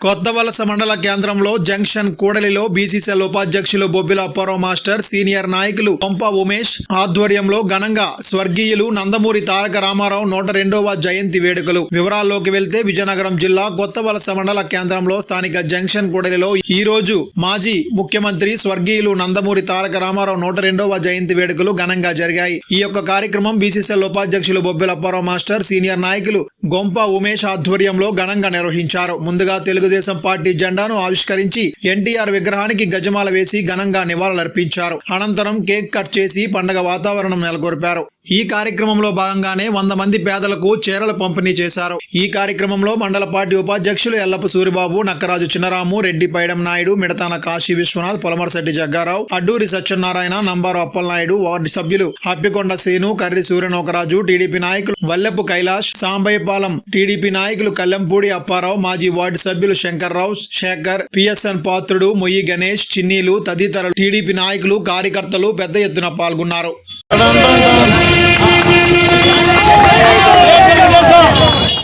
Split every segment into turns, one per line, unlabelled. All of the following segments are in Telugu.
కొత్త వలస మండల కేంద్రంలో జంక్షన్ కూడలిలో బీసీసీఎల్ ఉపాధ్యక్షులు బొబ్బిల అప్పారావు మాస్టర్ సీనియర్ నాయకులు పంప ఉమేష్ ఆధ్వర్యంలో ఘనంగా స్వర్గీయులు నందమూరి తారక రామారావు నూట రెండవ జయంతి వేడుకలు. వివరాల్లోకి వెళ్తే విజయనగరం జిల్లా కొత్త వలస మండల కేంద్రంలో స్థానిక జంక్షన్ కూడలిలో ఈ రోజు మాజీ ముఖ్యమంత్రి స్వర్గీయులు నందమూరి తారక రామారావు నూట రెండవ జయంతి వేడుకలు ఘనంగా జరిగాయి. ఈ యొక్క కార్యక్రమం బీసీసీఎల్ ఉపాధ్యక్షులు బొబ్బిల అప్పారావు మాస్టర్ సీనియర్ నాయకులు గొంప ఉమేష్ ఆధ్వర్యంలో ఘనంగా నిర్వహించారు. ముందుగా తెలుగు తెలుగుదేశం పార్టీ జెండాను ఆవిష్కరించి ఎన్టీఆర్ విగ్రహానికి గజమాల వేసి ఘనంగా నివాళులర్పించారు. అనంతరం కేక్ కట్ చేసి పండగ వాతావరణం నెలకొల్పారు. ఈ కార్యక్రమంలో భాగంగానే వంద మంది పేదలకు చీరలు పంపిణీ చేశారు. ఈ కార్యక్రమంలో మండల పార్టీ ఉపాధ్యక్షులు ఎల్లప్ప సూరిబాబు నక్కరాజు చిన్నరాము రెడ్డి పైడం నాయుడు మిడతాన కాశీ విశ్వనాథ్ పొలమరశెట్టి జగ్గారావు అడ్డూరి సత్యనారాయణ నంబారు అప్పలనాయుడు వార్డు సభ్యులు అప్పికొండ శ్రీను కర్రి సూర్యనోకరాజు టీడీపీ నాయకులు వల్లెప్పు కైలాష్ సాంబయ్యపాలెం టీడీపీ నాయకులు కల్లెంపూడి అప్పారావు మాజీ వార్డు సభ్యులు శంకర్రావు శేఖర్ పిఎస్ఎన్ పాత్రుడు మొయ్యి గణేష్ చిన్నీలు తదితరులు టీడీపీ నాయకులు కార్యకర్తలు పెద్ద ఎత్తున పాల్గొన్నారు.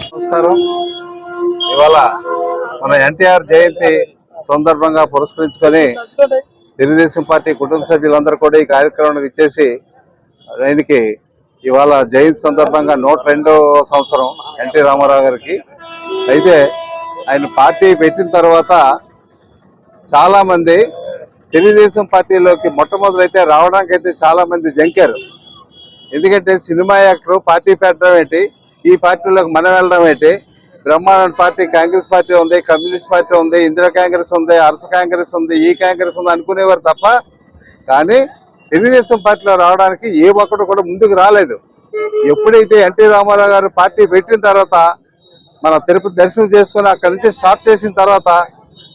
నమస్కారం. ఇవాళ మన ఎన్టీఆర్ జయంతి సందర్భంగా పురస్కరించుకొని తెలుగుదేశం పార్టీ కుటుంబ సభ్యులందరూ కూడా ఈ కార్యక్రమానికి ఇచ్చేసి ఆయనకి ఇవాళ జయంతి సందర్భంగా నూట సంవత్సరం ఎన్టీ రామారావు గారికి. అయితే ఆయన పార్టీ పెట్టిన తర్వాత చాలా మంది తెలుగుదేశం పార్టీలోకి మొట్టమొదలైతే రావడానికి అయితే చాలా మంది జంకారు. ఎందుకంటే సినిమా యాక్టర్ పార్టీ పెట్టడం ఏంటి? ఈ పార్టీలోకి మనం వెళ్ళడం ఏంటి? బ్రహ్మాండ పార్టీ కాంగ్రెస్ పార్టీ ఉంది కమ్యూనిస్ట్ పార్టీ ఉంది ఇందిరా కాంగ్రెస్ ఉంది అరస కాంగ్రెస్ ఉంది ఈ కాంగ్రెస్ ఉంది అనుకునేవారు తప్ప కానీ తెలుగుదేశం పార్టీలో రావడానికి ఏ ఒక్కడు కూడా ముందుకు రాలేదు. ఎప్పుడైతే ఎన్టీ రామారావు గారు పార్టీ పెట్టిన తర్వాత మన తిరుపతి దర్శనం చేసుకుని అక్కడి నుంచి స్టార్ట్ చేసిన తర్వాత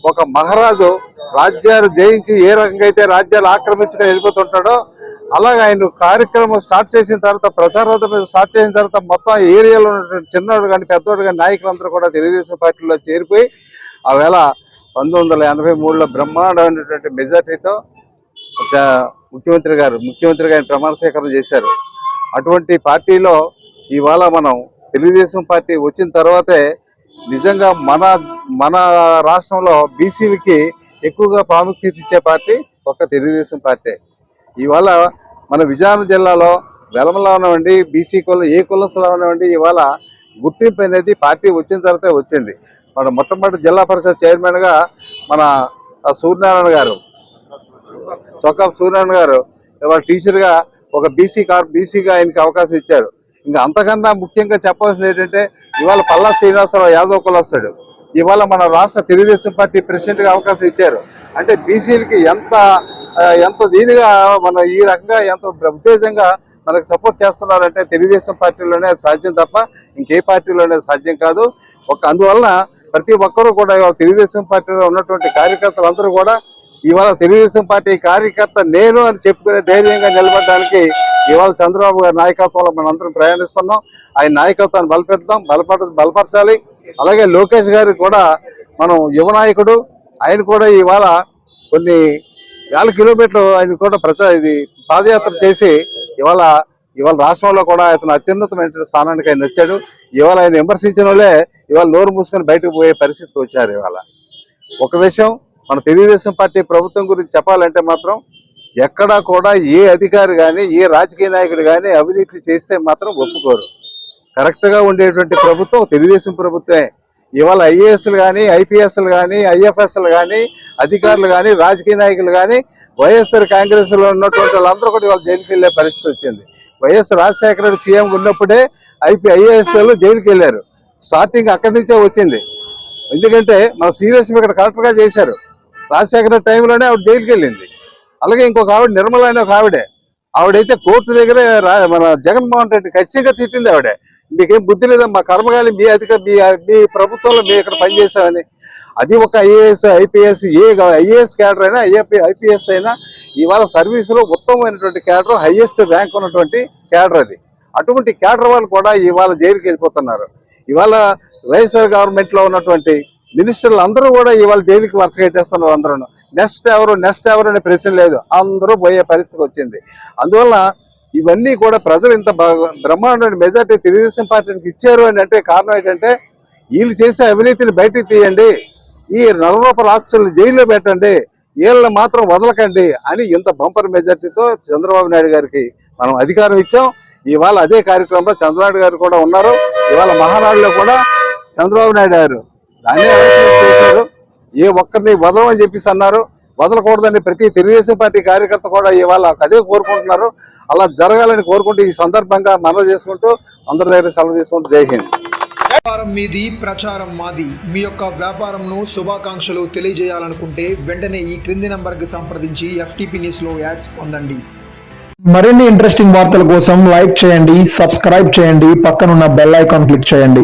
ఒక మహారాజు రాజ్యాలు జయించి ఏ రకంగా అయితే రాజ్యాలు ఆక్రమించుకొని వెళ్ళిపోతుంటాడో అలాగే ఆయన కార్యక్రమం స్టార్ట్ చేసిన తర్వాత ప్రచారం మీద స్టార్ట్ చేసిన తర్వాత మొత్తం ఏరియాలో ఉన్నటువంటి చిన్నవాడు కానీ పెద్దవాడు కానీ నాయకులందరూ కూడా తెలుగుదేశం పార్టీలో చేరిపోయి ఆ వేళ పంతొమ్మిది వందల ఎనభై మూడులో బ్రహ్మాండమైనటువంటి మెజార్టీతో ముఖ్యమంత్రి గారు ముఖ్యమంత్రి గారిని ప్రమాణ స్వీకారం చేశారు. అటువంటి పార్టీలో ఇవాళ మనం తెలుగుదేశం పార్టీ వచ్చిన తర్వాతే నిజంగా మన మన రాష్ట్రంలో బీసీలకి ఎక్కువగా ప్రాముఖ్యత ఇచ్చే పార్టీ ఒక తెలుగుదేశం పార్టీ. ఇవాళ మన విజయనగరం జిల్లాలో వెలమలో ఉన్నవండి బీసీ కుల ఏ కులస్తులో ఉన్నవండి ఇవాళ గుర్తింపు అనేది పార్టీ వచ్చిన తర్వాత వచ్చింది. మన మొట్టమొదటి జిల్లా పరిషత్ చైర్మన్గా మన సూర్యనారాయణ గారు చొక్కా సూర్యనారాయణ గారు ఇవాళ టీచర్గా ఒక బీసీ కార్ బీసీగా ఆయనకి అవకాశం ఇచ్చారు. ఇంకా అంతకన్నా ముఖ్యంగా చెప్పాల్సింది ఏంటంటే ఇవాళ పల్లా శ్రీనివాసరావు యాదవ్ కులస్తాడు. ఇవాళ మన రాష్ట్ర తెలుగుదేశం పార్టీ ప్రెసిడెంట్గా అవకాశం ఇచ్చారు. అంటే బీసీలకి ఎంత ఎంత దీనిగా మన ఈ రకంగా ఎంత ఉద్దేశంగా మనకు సపోర్ట్ చేస్తున్నారంటే తెలుగుదేశం పార్టీలోనే సాధ్యం తప్ప ఇంకే పార్టీలోనే సాధ్యం కాదు. ఒక అందువలన ప్రతి ఒక్కరూ కూడా ఇవాళ తెలుగుదేశం పార్టీలో ఉన్నటువంటి కార్యకర్తలందరూ కూడా ఇవాళ తెలుగుదేశం పార్టీ కార్యకర్త నేను అని చెప్పుకునే ధైర్యంగా నిలబడడానికి ఇవాళ చంద్రబాబు గారి నాయకత్వంలో మనందరం ప్రయాణిస్తున్నాం. ఆయన నాయకత్వాన్ని బలపెడతాం బలపడ బలపరచాలి. అలాగే లోకేష్ గారు కూడా మనం యువ నాయకుడు. ఆయన కూడా ఇవాళ కొన్ని వేల కిలోమీటర్లు ఆయన కూడా ప్రచార ఇది పాదయాత్ర చేసి ఇవాళ ఇవాళ రాష్ట్రంలో కూడా అతను అత్యున్నతమైన స్థానానికి ఆయన వచ్చాడు. ఇవాళ ఆయన విమర్శించిన వాళ్ళే ఇవాళ నోరు మూసుకొని బయటకు పోయే పరిస్థితికి వచ్చారు ఇవాళ. ఒక విషయం మన తెలుగుదేశం పార్టీ ప్రభుత్వం గురించి చెప్పాలంటే మాత్రం ఎక్కడా కూడా ఏ అధికారి కానీ ఏ రాజకీయ నాయకుడు కానీ అవినీతి చేస్తే మాత్రం ఒప్పుకోరు. కరెక్ట్గా ఉండేటువంటి ప్రభుత్వం తెలుగుదేశం ప్రభుత్వమే. ఇవాళ ఐఏఎస్లు కానీ ఐపీఎస్లు కానీ ఐఎఫ్ఎస్లు కానీ అధికారులు కానీ రాజకీయ నాయకులు కానీ వైఎస్ఆర్ కాంగ్రెస్లో ఉన్నటువంటి వాళ్ళందరూ కూడా ఇవాళ జైలుకి వెళ్ళే పరిస్థితి వచ్చింది. వైఎస్ రాజశేఖర రెడ్డి సీఎం ఉన్నప్పుడే ఐపీ ఐఏఎస్ వాళ్ళు జైలుకి వెళ్ళారు. స్టార్టింగ్ అక్కడి నుంచే వచ్చింది. ఎందుకంటే మన సీరియస్ ఇక్కడ కరెక్ట్గా చేశారు. రాజశేఖర రెడ్డి టైంలోనే ఆవిడ జైలుకి వెళ్ళింది. అలాగే ఇంకొక ఆవిడ నిర్మల అనే ఒక ఆవిడే. ఆవిడైతే కోర్టు దగ్గరే రా- మన జగన్మోహన్ రెడ్డి ఖచ్చితంగా తిట్టింది ఆవిడే. మీకేం బుద్ధి లేదా మా కర్మగాలి మీ అధిక మీ మీ ప్రభుత్వంలో మీ ఇక్కడ పనిచేసామని అది ఒక ఐఏఎస్ ఐపీఎస్ ఏ ఐఏఎస్ క్యాడర్ అయినా ఐఏపీ ఐపీఎస్ అయినా ఇవాళ సర్వీసులో ఉత్తమమైనటువంటి క్యాడర్ హైయెస్ట్ ర్యాంక్ ఉన్నటువంటి క్యాడర్ అది. అటువంటి క్యాడర్ వాళ్ళు కూడా ఇవాళ జైలుకి వెళ్ళిపోతున్నారు. ఇవాళ వైఎస్ఆర్ గవర్నమెంట్లో ఉన్నటువంటి మినిస్టర్లు అందరూ కూడా ఇవాళ జైలుకి వరుస కట్టేస్తున్నారు అందరూ నెక్స్ట్ ఎవరు నెక్స్ట్ ఎవరు అనే ప్రశ్న లేదు. అందరూ పోయే పరిస్థితి వచ్చింది. అందువల్ల ఇవన్నీ కూడా ప్రజలు ఇంత బ్రహ్మాండమైన మెజార్టీ తెలుగుదేశం పార్టీకి ఇచ్చారు అని అంటే కారణం ఏంటంటే వీళ్ళు చేసే అవినీతిని బయటికి తీయండి ఈ నెల రూపాయల ఆస్తులను జైల్లో పెట్టండి వీళ్ళని మాత్రం వదలకండి అని ఇంత బంపర్ మెజార్టీతో చంద్రబాబు నాయుడు గారికి మనం అధికారం ఇచ్చాం. ఇవాళ అదే కార్యక్రమంలో చంద్రబాబు గారు కూడా ఉన్నారు. ఇవాళ మహానాడులో కూడా చంద్రబాబు నాయుడు గారు దాన్ని చేశారు. ఏ ఒక్కరిని వదలమని చెప్పేసి అన్నారు. వదలకూడదని ప్రతి తెలుగుదేశం పార్టీ కార్యకర్త కూడా ఇవాళ అదే కోరుకుంటున్నారు. అలా జరగాలని కోరుకుంటూ ఈ సందర్భంగా మనవి చేసుకుంటూ అందరి దగ్గర సెలవు తీసుకుంటూ జై హింద్.
వ్యాపారం మీది ప్రచారం మాది. మీ యొక్క వ్యాపారంను శుభాకాంక్షలు తెలియజేయాలనుకుంటే వెంటనే ఈ క్రింది నంబర్కి సంప్రదించి ఎఫ్టీపీ న్యూస్లో యాడ్స్ పొందండి.
మరిన్ని ఇంట్రెస్టింగ్ వార్తల కోసం లైక్ చేయండి సబ్స్క్రైబ్ చేయండి పక్కనున్న బెల్ ఐకాన్ క్లిక్ చేయండి.